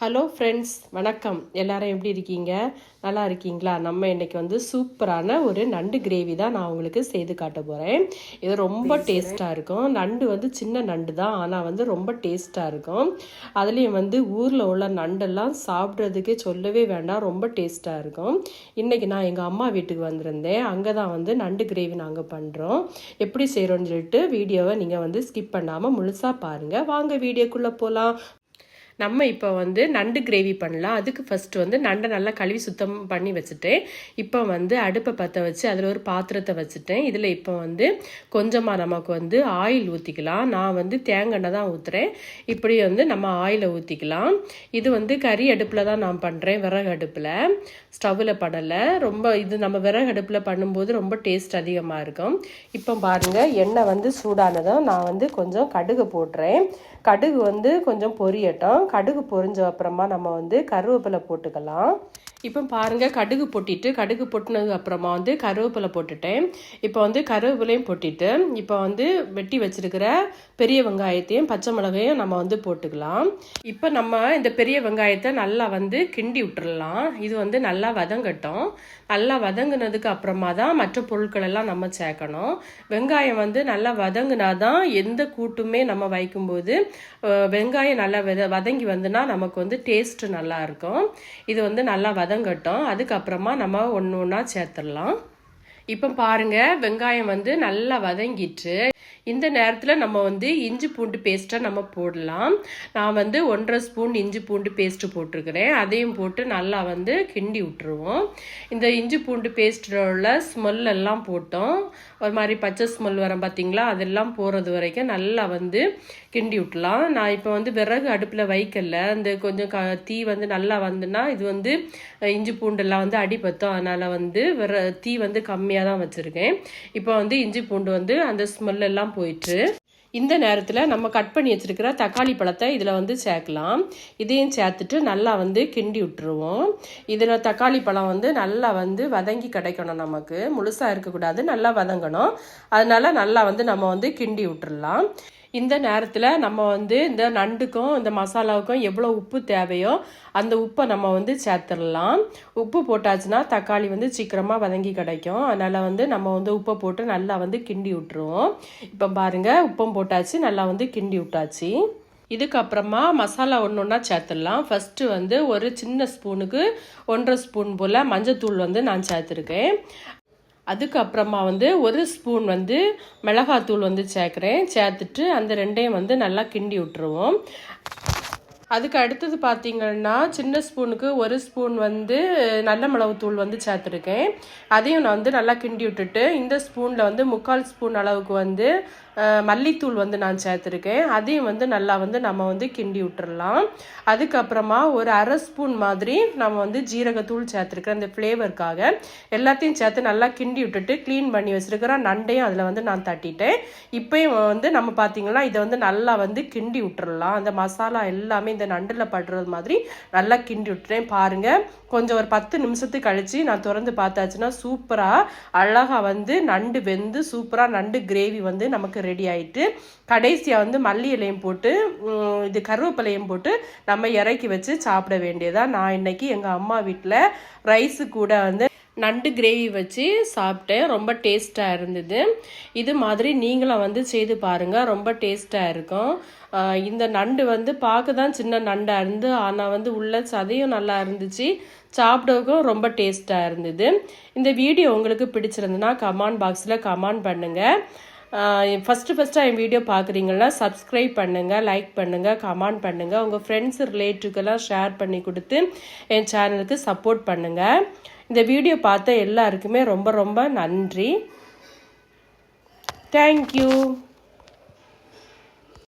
Hello friends வணக்கம். எல்லாரும் எப்படி இருக்கீங்க? நல்லா இருக்கீங்களா? நம்ம இன்னைக்கு வந்து சூப்பரான ஒரு நண்டு கிரேவி தான் நான் உங்களுக்கு செய்து காட்ட போகிறேன் இது ரொம்ப டேஸ்ட்டாக இருக்கும். நண்டு வந்து சின்ன நண்டு தான். ஆனால் வந்து ரொம்ப டேஸ்ட்டாக இருக்கும். அதுலேயும் வந்து ஊரில் உள்ள நண்டெல்லாம் சாப்பிட்றதுக்கே சொல்லவே வேண்டாம். ரொம்ப டேஸ்ட்டாக இருக்கும். இன்றைக்கி நான் எங்கள் அம்மா வீட்டுக்கு வந்திருந்தேன். அங்கே தான் வந்து நண்டு கிரேவி நாங்கள் பண்ணுறோம் எப்படி செய்கிறோன்னு சொல்லிட்டு வீடியோவை நீங்கள் வந்து ஸ்கிப் பண்ணாமல் முழுசாக பாருங்கள் வாங்க வீடியோக்குள்ளே போகலாம் நம்ம இப்போ வந்து நண்டு கிரேவி பண்ணலாம். அதுக்கு ஃபஸ்ட்டு வந்து நண்டை நல்லா கழுவி சுத்தம் பண்ணி வச்சுட்டேன். இப்போ வந்து அடுப்பை பற்ற வச்சு அதில் ஒரு பாத்திரத்தை வச்சுட்டேன். இதில் இப்போ வந்து கொஞ்சமாக நமக்கு வந்து ஆயில் ஊற்றிக்கலாம் நான் வந்து தேங்காய் தான் ஊற்றுறேன் இப்படி வந்து நம்ம ஆயிலை ஊற்றிக்கலாம் இது வந்து கறி அடுப்பில் தான் நான் பண்ணுறேன் விறகு அடுப்பில். ஸ்டவ்வில் பண்ணலை ரொம்ப இது நம்ம விறகு அடுப்பில் பண்ணும்போது ரொம்ப டேஸ்ட் அதிகமாக இருக்கும். இப்போ பாருங்கள் எண்ணெய் வந்து சூடானதும் நான் வந்து கொஞ்சம் கடுகு போட்டுறேன். கடுகு வந்து கொஞ்சம் பொரியட்டும். கடுகு பொரிஞ்ச அப்புறமா நம்ம வந்து கருவேப்பிலை போட்டுக்கலாம். இப்போ பாருங்கள் கடுகு பொட்டிட்டு கடுகு பொட்டினதுக்கு அப்புறமா வந்து கருவேப்பிலை போட்டுட்டேன். இப்போ வந்து கருவேப்பிலையும் பொட்டிட்டு இப்போ வந்து வெட்டி வச்சிருக்கிற பெரிய வெங்காயத்தையும் பச்சை மிளகையும் நம்ம வந்து போட்டுக்கலாம். இப்போ நம்ம இந்த பெரிய வெங்காயத்தை நல்லா வந்து கிண்டி விட்டுறலாம். இது வந்து நல்லா வதங்கட்டும். நல்லா வதங்கினதுக்கு அப்புறமா தான் மற்ற பொருட்கள் எல்லாம் நம்ம சேர்க்கணும். வெங்காயம் வந்து நல்லா வதங்கினா தான் எந்த கூட்டுமே நம்ம வைக்கும்போது வெங்காயம் நல்லா வத வதங்கி வந்துன்னா நமக்கு வந்து டேஸ்ட் நல்லா இருக்கும். இது வந்து நல்லா வதங்கட்டும் அதுக்கப்புறமா நம்ம ஒன்று ஒன்றா சேர்த்துடலாம். இப்போ பாருங்க வெங்காயம் வந்து நல்லா வதங்கிட்டு இந்த நேரத்தில் நம்ம வந்து இஞ்சி பூண்டு பேஸ்ட்டை நம்ம போடலாம். நான் வந்து ஒன்றரை ஸ்பூன் இஞ்சி பூண்டு பேஸ்ட்டு போட்டிருக்கிறேன். அதையும் போட்டு நல்லா வந்து கிண்டி விட்டுருவோம். இந்த இஞ்சி பூண்டு பேஸ்ட்டில் உள்ள ஸ்மெல் எல்லாம் போட்டோம். ஒரு மாதிரி பச்சை ஸ்மெல் வரும் பார்த்தீங்களா அதெல்லாம் போகிறது வரைக்கும் நல்லா வந்து கிண்டி விட்டலாம். நான் இப்போ வந்து விறகு அடுப்பில் வைக்கல. அந்த கொஞ்சம் க தீ வந்து நல்லா வந்துன்னா இது வந்து இஞ்சி பூண்டெல்லாம் வந்து அடிபத்தோம். அதனால் வந்து விற தீ வந்து கம்மியாக தான் வச்சுருக்கேன். இப்போ வந்து இஞ்சி பூண்டு வந்து அந்த ஸ்மெல் எல்லாம் போயிட்டு இந்த நேரத்தில் நம்ம கட் பண்ணி வச்சுருக்கிற தக்காளி பழத்தை இதில் வந்து சேர்க்கலாம். இதையும் சேர்த்துட்டு நல்லா வந்து கிண்டி விட்டுருவோம். இதில் தக்காளி பழம் வந்து நல்லா வந்து வதங்கி கிடைக்கணும் நமக்கு. முழுசாக இருக்கக்கூடாது நல்லா வதங்கணும். அதனால் நல்லா வந்து நம்ம வந்து கிண்டி விட்டுடலாம் இந்த நேரத்தில் நம்ம வந்து இந்த நண்டுக்கும் இந்த மசாலாவுக்கும் எவ்வளோ உப்பு தேவையோ அந்த உப்பை நம்ம வந்து சேர்த்துடலாம். உப்பு போட்டாச்சுன்னா தக்காளி வந்து சீக்கிரமாக வதங்கி கிடைக்கும். அதனால் வந்து நம்ம வந்து உப்பை போட்டு நல்லா வந்து கிண்டி விட்டுருவோம். இப்போ பாருங்கள் உப்பம் போட்டாச்சு நல்லா வந்து கிண்டி விட்டாச்சு. இதுக்கப்புறமா மசாலா ஒன்று ஒன்றா சேர்த்துடலாம். ஃபஸ்ட்டு வந்து ஒரு சின்ன ஸ்பூனுக்கு ஒன்றரை ஸ்பூன் போல் மஞ்சத்தூள் வந்து நான் சேர்த்துருக்கேன். அதுக்கப்புறமா வந்து ஒரு ஸ்பூன் வந்து மிளகாத்தூள் வந்து சேர்க்குறேன். சேர்த்துட்டு அந்த ரெண்டையும் வந்து நல்லா கிண்டி விட்டுருவோம். அதுக்கு அடுத்தது பார்த்தீங்கன்னா சின்ன ஸ்பூனுக்கு ஒரு ஸ்பூன் வந்து நல்ல மிளகுத்தூள் வந்து சேர்த்துருக்கேன். அதையும் நான் வந்து நல்லா கிண்டி விட்டுட்டு இந்த ஸ்பூனில் வந்து முக்கால் ஸ்பூன் அளவுக்கு வந்து மல்லித்தூள் வந்து நான் சேர்த்துருக்கேன். அதையும் வந்து நல்லா வந்து நம்ம வந்து கிண்டி விட்டுறலாம். அதுக்கப்புறமா ஒரு அரை ஸ்பூன் மாதிரி நம்ம வந்து ஜீரகத்தூள் சேர்த்துருக்கேன் அந்த ஃப்ளேவருக்காக. எல்லாத்தையும் சேர்த்து நல்லா கிண்டி விட்டுட்டு க்ளீன் பண்ணி வச்சுருக்கிற நண்டையும் அதில் வந்து நான் தட்டிட்டேன். இப்போயும் வந்து நம்ம பார்த்தீங்கன்னா இதை வந்து நல்லா வந்து கிண்டி விட்டுறலாம். அந்த மசாலா எல்லாமே இந்த நண்டில் படுறது மாதிரி நல்லா கிண்டி விட்டுறேன். பாருங்கள் கொஞ்சம் ஒரு பத்து நிமிஷத்துக்கு கழித்து நான் திறந்து பார்த்தாச்சுன்னா சூப்பராக அழகாக வந்து நண்டு வெந்து சூப்பராக நண்டு கிரேவி வந்து நமக்கு ரெடி ஆகிட்டு கடைசியாக வந்து மல்லி இலையும் போட்டு இது கருவேப்பிலையும் போட்டு நம்ம இறக்கி வச்சு சாப்பிட வேண்டியதாக நான் இன்னைக்கு எங்கள் அம்மா வீட்டில் ரைஸு கூட வந்து நண்டு கிரேவி வச்சு சாப்பிட்டேன். ரொம்ப டேஸ்ட்டாக இருந்தது. இது மாதிரி நீங்களும் வந்து செய்து பாருங்கள் ரொம்ப டேஸ்ட்டாக இருக்கும். இந்த நண்டு வந்து பார்க்க தான் சின்ன நண்டாக இருந்து ஆனால் வந்து உள்ள சதையும் நல்லா இருந்துச்சு. சாப்பிடவும் ரொம்ப டேஸ்ட்டாக இருந்தது. இந்த வீடியோ உங்களுக்கு பிடிச்சிருந்துன்னா கமெண்ட் பாக்ஸில் கமெண்ட் பண்ணுங்கள் ஃபஸ்ட்டு ஃபஸ்ட்டாக என் வீடியோ பார்க்குறீங்கன்னா சப்ஸ்கிரைப் பண்ணுங்கள் லைக் பண்ணுங்கள் கமெண்ட் பண்ணுங்கள் உங்கள் ஃப்ரெண்ட்ஸ் ரிலேட்டிவ்க்கெல்லாம் ஷேர் பண்ணி கொடுத்து என் சேனலுக்கு சப்போர்ட் பண்ணுங்கள் இந்த வீடியோ பார்த்த எல்லாருக்குமே ரொம்ப ரொம்ப நன்றி. தேங்க்யூ